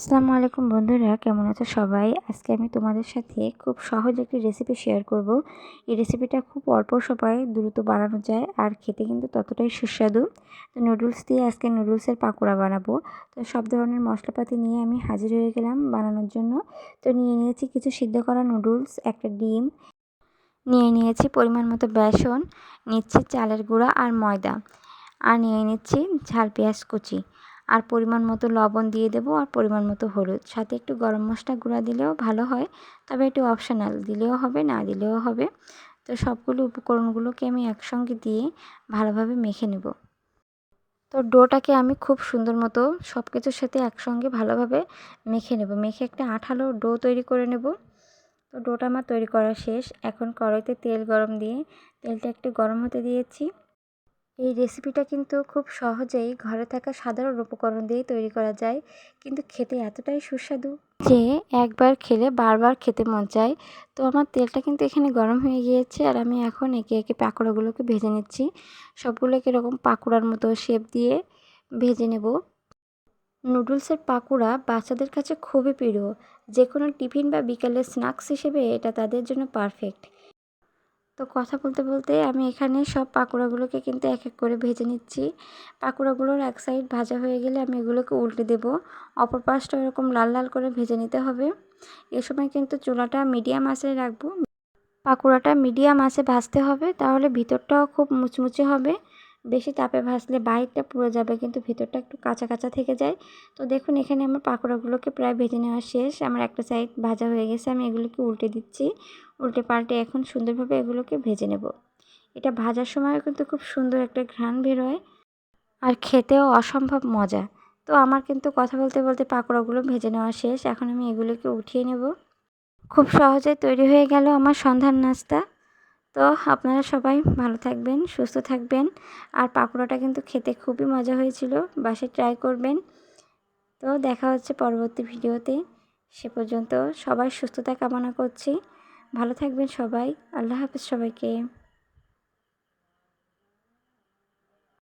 আসসালামু আলাইকুম বন্ধুরা, কেমন আছো সবাই? আজকে আমি তোমাদের সাথে খুব সহজ একটি রেসিপি শেয়ার করব। এই রেসিপিটা খুব অল্প সময়ে দ্রুত বানানো যায় আর খেতে কিন্তু ততটাই সুস্বাদু। তো নুডলস দিয়ে আজকে নুডলসের পাকোড়া বানাবো। তো সব ধরনের মশলাপাতি নিয়ে আমি হাজির হয়ে গেলাম বানানোর জন্য। তো নিয়ে নিয়েছি কিছু সিদ্ধ করা নুডলস একটা ডিম, নিয়ে নিয়েছি পরিমাণ মতো বেসন, নিচ্ছি চালের গুঁড়া আর ময়দা, আর নিয়ে নিচ্ছি ঝাল পেঁয়াজ কুচি। আর পরিমাণ মতো লবণ দিয়ে দেবো আর পরিমাণ মতো হলুদ। সাথে একটু গরম মশলা গুঁড়া দিলেও ভালো হয়, তবে একটু অপশনাল দিলেও হবে, না দিলেও হবে। তো সবগুলো উপকরণগুলোকে আমি একসঙ্গে দিয়ে ভালোভাবে মেখে নেব। তো ডোটাকে আমি খুব সুন্দর মতো সব কিছুর সাথে একসঙ্গে ভালোভাবে মেখে নেব। মেখে একটা আঠালো ডো তৈরি করে নেব। তো ডোটা আমার তৈরি করা শেষ। এখন কড়াইতে তেল গরম দিয়ে, তেলটা একটু গরম হতে দিয়েছি। এই রেসিপিটা কিন্তু খুব সহজেই ঘরে থাকা সাধারণ উপকরণ দিয়েই তৈরি করা যায়। কিন্তু খেতে এতটাই সুস্বাদু যে একবার খেলে বারবার খেতে মন চায়। তো আমার তেলটা কিন্তু এখানে গরম হয়ে গিয়েছে আর আমি এখন একে একে পাকোড়াগুলোকে ভেজে নিচ্ছি। সবগুলোকে এরকম পাকোড়ার মতো শেপ দিয়ে ভেজে নেব। নুডলসের পাকোড়া বাচ্চাদের কাছে খুবই প্রিয়। যে কোনো টিফিন বা বিকালের স্ন্যাক্স হিসেবে এটা তাদের জন্য পারফেক্ট তো কথা বলতে বলতে আমি এখানে সব পাকোড়াগুলোকে কিন্তু এক এক করে ভেজে নিচ্ছি। পাকোড়াগুলোর এক সাইড ভাজা হয়ে গেলে আমি এগুলোকে উল্টে দেব। অপর পাশটা এরকম লাল লাল করে ভেজে নিতে হবে। এ সময় কিন্তু চুলাটা মিডিয়াম আঁচে রাখব। পাকোড়াটা মিডিয়াম আঁচে ভাজতে হবে, তাহলে ভিতরটাও খুব মুচমুচে হবে। বেশি তাপে ভাজলে বাইরটা পুড়ে যাবে, কিন্তু ভিতরটা একটু কাঁচা কাঁচা থেকে যায়। তো দেখুন, এখানে আমার পাকোড়াগুলোকে প্রায় ভেজে নেওয়া শেষ। আমার একটা সাইড ভাজা হয়ে গেছে, আমি এগুলোকে উল্টে দিচ্ছি। উল্টে পাল্টে এখন সুন্দরভাবে এগুলোকে ভেজে নেব। এটা ভাজার সময়ও কিন্তু খুব সুন্দর একটা ঘ্রাণ বেরোয় আর খেতেও অসম্ভব মজা। তো আমার কিন্তু কথা বলতে বলতে পাকোড়াগুলো ভেজে নেওয়া শেষ। এখন আমি এগুলোকে উঠিয়ে নেব। খুব সহজে তৈরি হয়ে গেল আমার সন্ধ্যার নাস্তা। তো আপনারা সবাই ভালো থাকবেন, সুস্থ থাকবেন। আর পাকোড়াটা কিন্তু খেতে খুবই মজা হয়েছিল। বাসে ট্রাই করবেন। তো দেখা হচ্ছে পরবর্তী ভিডিওতে। সে পর্যন্ত সবাই সুস্থতা কামনা করছি। ভালো থাকবেন সবাই। আল্লাহ হাফিজ সবাইকে।